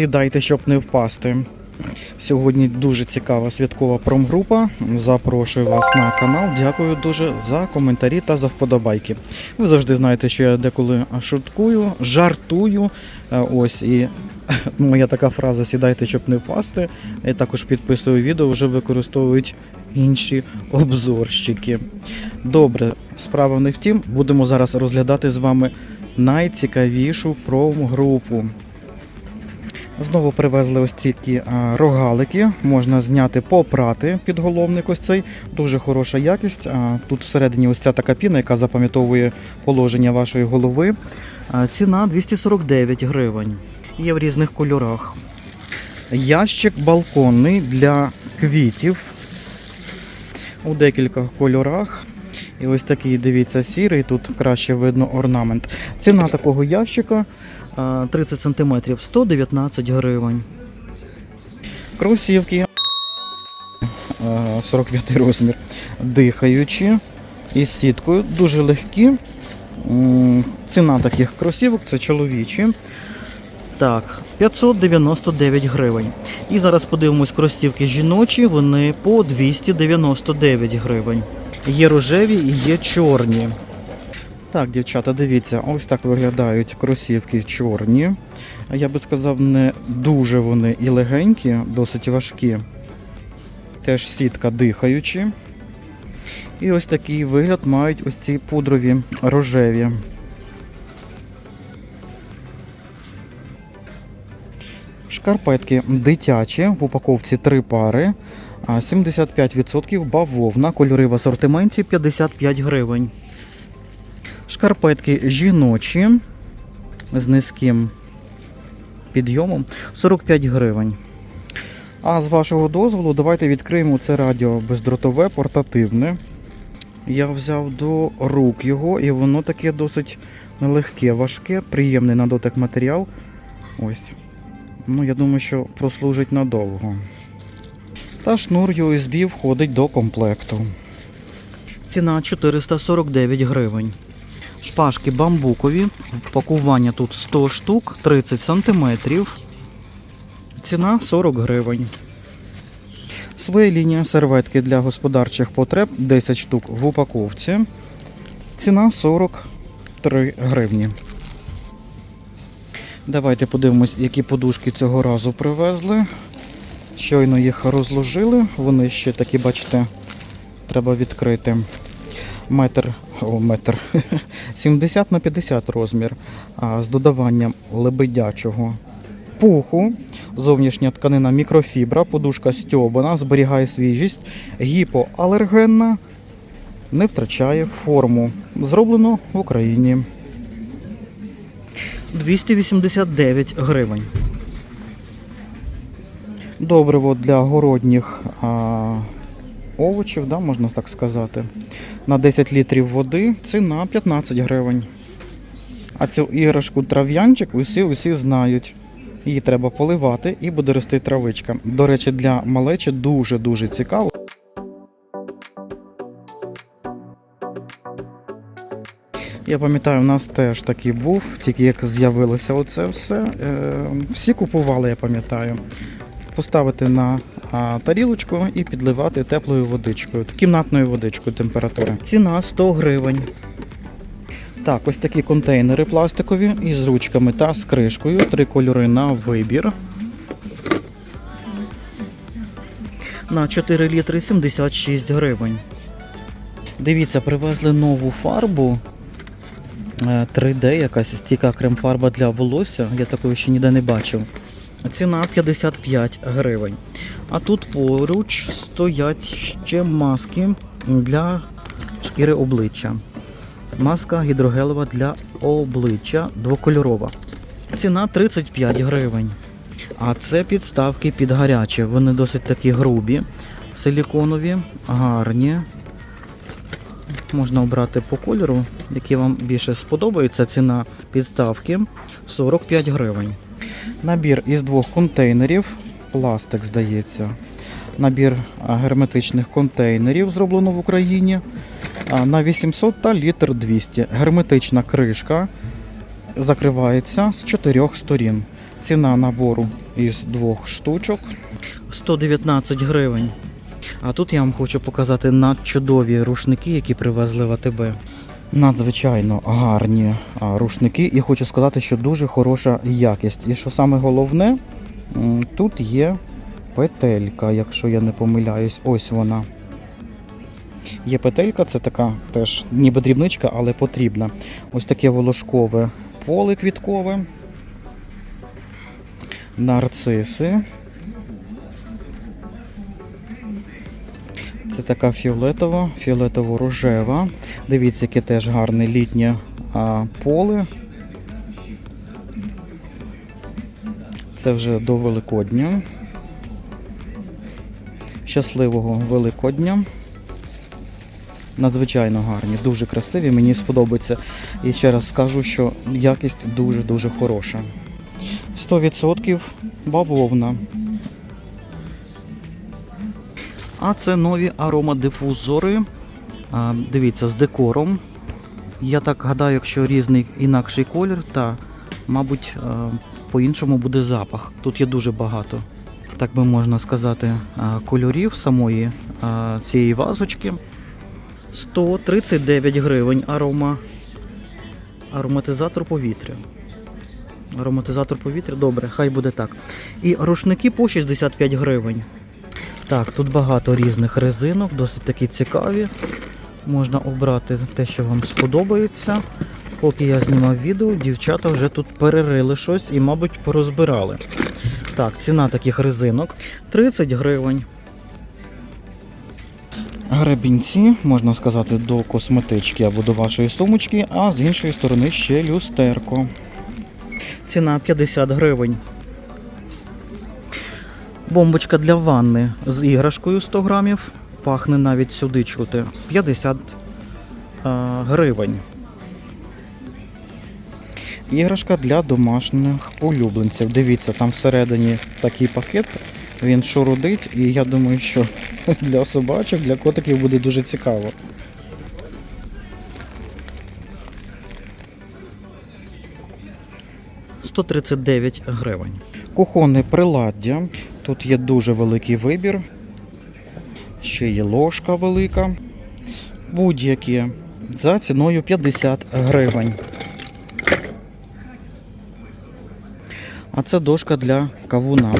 Сідайте, щоб не впасти. Сьогодні дуже цікава святкова промгрупа. Запрошую вас на канал. Дякую дуже за коментарі та за вподобайки. Ви завжди знаєте, що я деколи шуткую, жартую. Е, Ось і моя така фраза сідайте, щоб не впасти. Я також підписую відео, вже використовують інші обзорщики. Добре, справа не втім. Будемо зараз розглядати з вами найцікавішу промгрупу. Знову привезли ось ці рогалики. Можна зняти, попрати підголовник ось цей. Дуже хороша якість. Тут всередині ось ця така піна, яка запам'ятовує положення вашої голови. Ціна 249 гривень. Є в різних кольорах. Ящик балконний для квітів у декілька кольорах. І ось такий, дивіться, сірий, тут краще видно орнамент. Ціна такого ящика 30 см 119 гривень. Кросівки а, 45 розмір. Дихаючі із сіткою, дуже легкі. Ціна таких кросівок це чоловічі. Так, 599 гривень. І зараз подивимось кросівки жіночі, вони по 299 гривень. Є рожеві і є чорні. Так, дівчата, дивіться, ось так виглядають кросівки чорні. Я би сказав, не дуже вони і легенькі, досить важкі. Теж сітка дихаючі. І ось такий вигляд мають ось ці пудрові рожеві. Шкарпетки дитячі, в упаковці три пари. 75% бавовна, кольори в асортименті 55 гривень. Шкарпетки жіночі з низьким підйомом 45 гривень. А з вашого дозволу, давайте відкриємо це радіо бездротове, портативне. Я взяв до рук його, і воно таке досить нелегке, важке, приємний на дотик матеріал. Ось. Ну, я думаю, що прослужить надовго. Та шнур USB входить до комплекту. Ціна 449 гривень. Шпажки бамбукові. Пакування тут 100 штук, 30 сантиметрів. Ціна 40 гривень. Своя лінія серветки для господарчих потреб 10 штук в упаковці. Ціна 43 гривні. Давайте подивимось, які подушки цього разу привезли. Щойно їх розложили. Вони ще такі, бачите, треба відкрити. Метр, о, метр. 70 на 50 розмір. З додаванням лебедячого пуху. Зовнішня тканина мікрофібра, подушка стьобана, зберігає свіжість, гіпоалергенна, не втрачає форму. Зроблено в Україні. 289 гривень. Добриво для городніх а, овочів, да, можна так сказати. На 10 літрів води ціна 15 гривень. А цю іграшку трав'янчик усі усі знають. Її треба поливати і буде рости травичка. До речі, для малечі дуже-дуже цікаво. Я пам'ятаю, у нас теж такий був, тільки як з'явилося оце все. Е, всі купували, я пам'ятаю. Поставити на тарілочку і підливати теплою водичкою, кімнатною водичкою температури. Ціна 100 гривень. Так, ось такі контейнери пластикові із ручками та з кришкою. Три кольори на вибір. На 4 літри 76 гривень. Дивіться, привезли нову фарбу. Е, 3D, якась стійка крем-фарба для волосся. Я такої ще ніде не бачив. Ціна 55 гривень. А тут поруч стоять ще маски для шкіри обличчя. Маска гідрогелева для обличчя двокольорова. Ціна 35 гривень. А це підставки під гаряче. Вони досить такі грубі, силіконові, гарні. Можна обрати по кольору, який вам більше сподобається. Ціна підставки 45 гривень. Набір із двох контейнерів, пластик, здається. Набір герметичних контейнерів зроблено в Україні на 800 та літр 200. Герметична кришка закривається з чотирьох сторін. Ціна набору із двох штучок 119 гривень. А тут я вам хочу показати надчудові рушники, які привезли в АТБ. Надзвичайно гарні рушники, і хочу сказати, що дуже хороша якість. І що саме головне, тут є петелька, якщо я не помиляюсь, ось вона. Є петелька, це така теж ніби дрібничка, але потрібна. Ось таке волошкове поле квіткове, нарциси. Це така фіолетова, фіолетово-рожева. Дивіться, яке теж гарне літнє а, поле. Це вже до Великодня. Щасливого Великодня. Надзвичайно гарні, дуже красиві, мені сподобається. І ще раз скажу, що якість дуже-дуже хороша. 100% бавовна. А це нові аромадифузори. Дивіться, з декором. Я так гадаю, якщо різний інакший колір, та, мабуть, по-іншому буде запах. Тут є дуже багато, так би можна сказати, кольорів самої цієї вазочки. 139 гривень арома. Ароматизатор повітря. Ароматизатор повітря, добре, хай буде так. І рушники по 65 гривень. Так, тут багато різних резинок, досить такі цікаві. Можна обрати те, що вам сподобається. Поки я знімав відео, дівчата вже тут перерили щось і, мабуть, порозбирали. Так, ціна таких резинок 30 гривень. Гребінці, можна сказати, до косметички або до вашої сумочки, а з іншої сторони ще люстерко. Ціна 50 гривень. Бомбочка для ванни з іграшкою 100 грамів. Пахне навіть сюди чути. 50 а, гривень. Іграшка для домашніх улюбленців. Дивіться, там всередині такий пакет. Він шурудить, і я думаю, що для собачок, для котиків буде дуже цікаво. «139 гривень. Кухонне приладдя. Тут є дуже великий вибір. Ще є ложка велика. Будь-які за ціною 50 гривень. А це дошка для кавуна.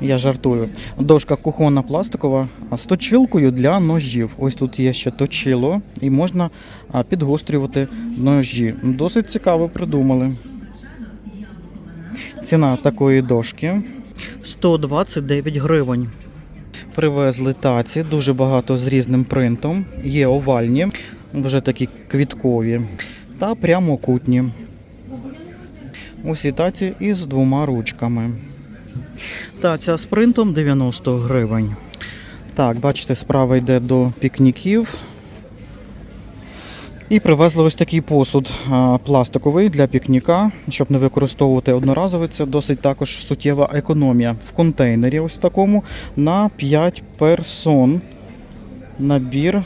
Я жартую. Дошка кухонна пластикова з точилкою для ножів. Ось тут є ще точило і можна підгострювати ножі. Досить цікаво придумали. Ціна такої дошки 129 гривень. Привезли таці, дуже багато з різним принтом. Є овальні, вже такі квіткові, та прямокутні. Усі таці із двома ручками. Таця з принтом 90 гривень. Так, бачите, справа йде до пікніків. І привезли ось такий посуд пластиковий для пікніка, щоб не використовувати одноразовий. Це досить також суттєва економія. В контейнері ось такому на 5 персон. Набір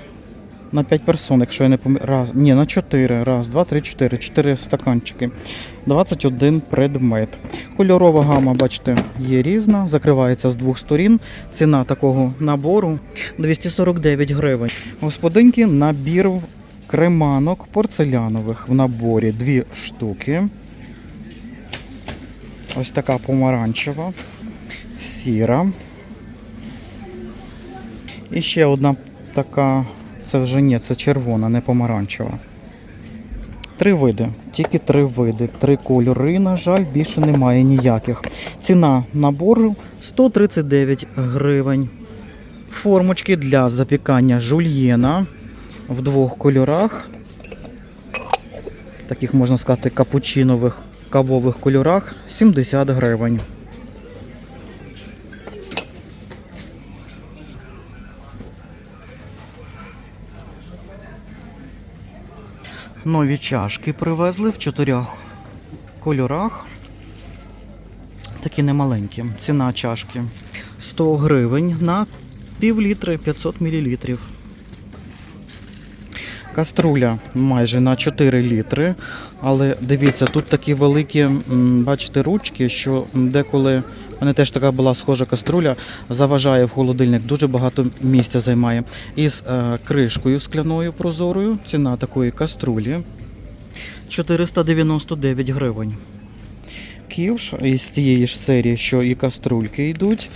на 5 персон, якщо я не помиляю. Раз, ні, на 4. Раз, два, три, чотири. 4 стаканчики. 21 предмет. Кольорова гама, бачите, є різна, закривається з двох сторін. Ціна такого набору 249 гривень. Господинки, набір креманок порцелянових в наборі дві штуки. Ось така помаранчева, сіра. І ще одна така, це вже ні, це червона, не помаранчева. Три види, тільки три види, три кольори, на жаль, більше немає ніяких. Ціна набору 139 гривень. Формочки для запікання жульєна в двох кольорах. Таких можна сказати капучинових кавових кольорах 70 гривень. Нові чашки привезли в чотирьох кольорах. Такі немаленькі. Ціна чашки 100 гривень на пів літри 500 мл. Каструля майже на 4 літри. Але дивіться, тут такі великі, бачите, ручки, що деколи мене теж така була схожа каструля, заважає в холодильник, дуже багато місця займає. Із е, кришкою скляною прозорою. Ціна такої каструлі 499 гривень. Ківш із тієї ж серії, що і каструльки йдуть.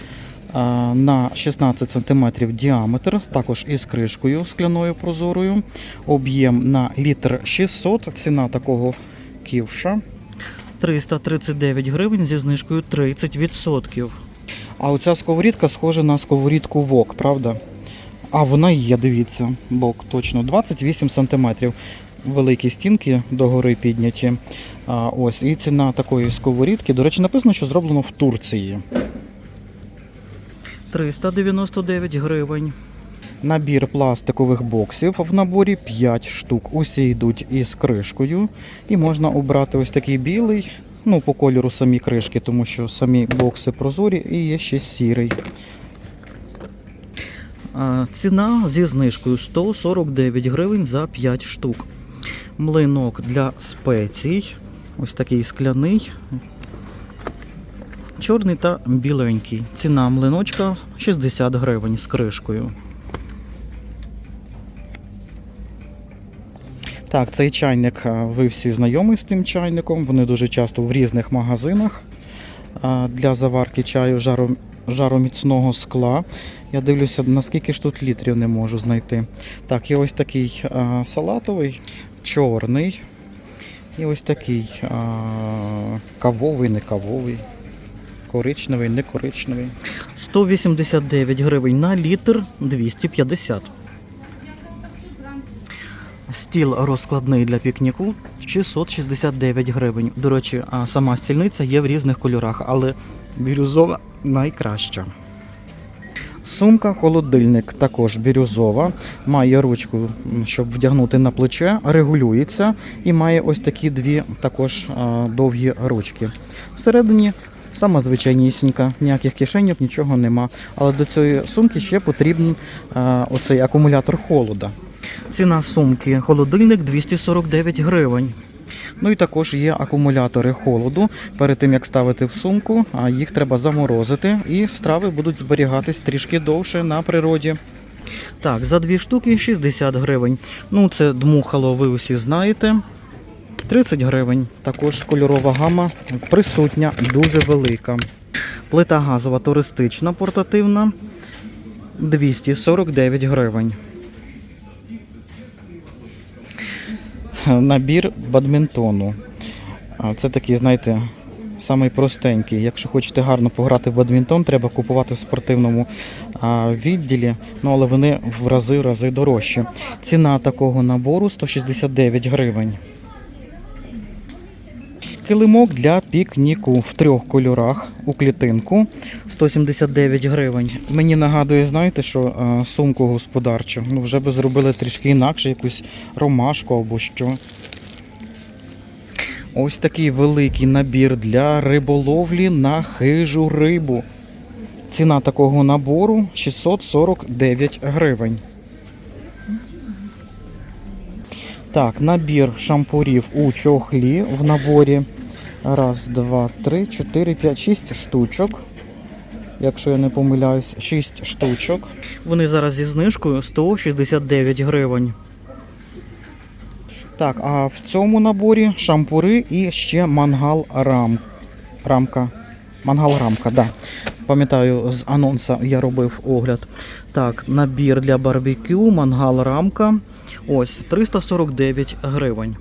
На 16 см діаметр, також із кришкою скляною прозорою. Об'єм на літр 600. Ціна такого ківша 339 гривень зі знижкою 30%. А оця сковорідка схожа на сковорідку вок, правда? А вона є, дивіться, бок точно 28 см. Великі стінки догори підняті. А, ось, і ціна такої сковорідки, до речі, написано, що зроблено в Турції. 399 гривень. Набір пластикових боксів в наборі 5 штук. Усі йдуть із кришкою. І можна обрати ось такий білий, ну, по кольору самі кришки, тому що самі бокси прозорі і є ще сірий. Ціна зі знижкою 149 гривень за 5 штук. Млинок для спецій. Ось такий скляний. Чорний та біленький. Ціна млиночка 60 гривень з кришкою. Так, цей чайник, ви всі знайомі з цим чайником. Вони дуже часто в різних магазинах для заварки чаю жаро, жароміцного скла. Я дивлюся, наскільки ж тут літрів не можу знайти. Так, є ось такий а, салатовий, чорний. І ось такий а, кавовий, не кавовий, коричневий, не коричневий. 189 гривень на літр 250. Стіл розкладний для пікніку 669 гривень. До речі, сама стільниця є в різних кольорах, але бірюзова найкраща. Сумка холодильник також бірюзова, має ручку, щоб вдягнути на плече, регулюється і має ось такі дві також довгі ручки. Всередині сама звичайнісінька, ніяких кишеньок, нічого нема. Але до цієї сумки ще потрібен оцей акумулятор холода. Ціна сумки холодильник 249 гривень. Ну і також є акумулятори холоду. Перед тим як ставити в сумку, а їх треба заморозити, і страви будуть зберігатись трішки довше на природі. Так, за дві штуки 60 гривень. Ну, це дмухало, ви усі знаєте. 30 гривень. Також кольорова гама присутня, дуже велика. Плита газова туристична, портативна 249 гривень. Набір бадмінтону. Це такий, знаєте, самий простенький. Якщо хочете гарно пограти в бадмінтон, треба купувати в спортивному відділі, ну але вони в рази рази дорожчі. Ціна такого набору 169 гривень. Килимок для пікніку в трьох кольорах у клітинку 179 гривень. Мені нагадує, знаєте, що е, сумку господарчу. Ну вже би зробили трішки інакше, якусь ромашку або що. Ось такий великий набір для риболовлі на хижу рибу. Ціна такого набору 649 гривень. Так, набір шампурів у чохлі в наборі. Раз, два, три, чотири, п'ять, шість штучок. Якщо я не помиляюсь, шість штучок. Вони зараз зі знижкою 169 гривень. Так, а в цьому наборі шампури і ще мангал рам. рамка. Мангал рамка, да. Пам'ятаю, з анонса я робив огляд. Так, набір для барбекю, мангал рамка. Ось 349 гривень.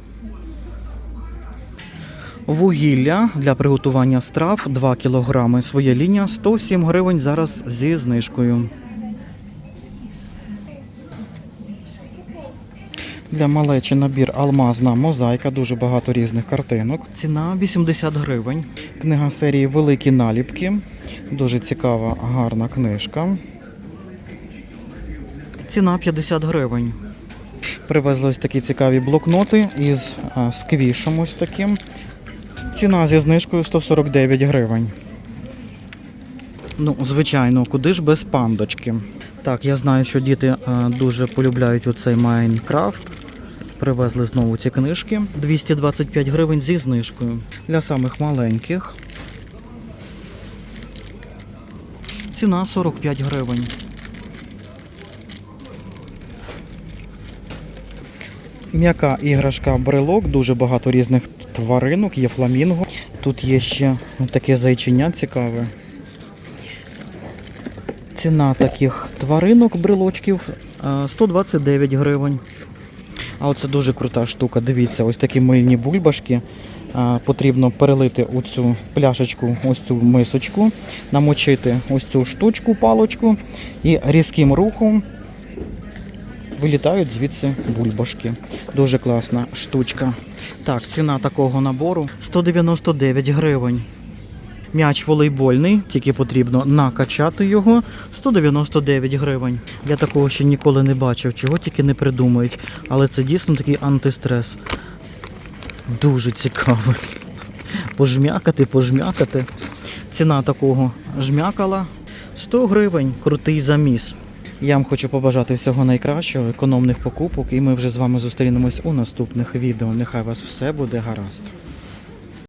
Вугілля для приготування страв 2 кг. Своя лінія 107 гривень зараз зі знижкою. Для малечі набір алмазна мозаїка, дуже багато різних картинок. Ціна 80 гривень. Книга серії Великі наліпки. Дуже цікава, гарна книжка. Ціна 50 гривень. Привезли ось такі цікаві блокноти із а, сквішем ось таким. Ціна зі знижкою 149 гривень. Ну, звичайно, куди ж без пандочки. Так, я знаю, що діти а, дуже полюбляють оцей Майнкрафт. привезли знову ці книжки. 225 гривень зі знижкою. Для самих маленьких. Ціна 45 гривень. М'яка іграшка брелок, дуже багато різних тваринок, є фламінго. Тут є ще таке зайчиня цікаве. Ціна таких тваринок, брелочків е, 129 гривень. А оце дуже крута штука. Дивіться, ось такі мильні бульбашки. Потрібно перелити у цю пляшечку, ось цю мисочку, намочити ось цю штучку, палочку і різким рухом вилітають звідси бульбашки. Дуже класна штучка. Так, ціна такого набору 199 гривень. М'яч волейбольний, тільки потрібно накачати його 199 гривень. Я такого ще ніколи не бачив, чого тільки не придумають. Але це дійсно такий антистрес. Дуже цікаво. Пожмякати, пожмякати. Ціна такого жмякала 100 гривень, крутий заміс. Я вам хочу побажати всього найкращого, економних покупок, і ми вже з вами зустрінемось у наступних відео. Нехай вас все буде гаразд.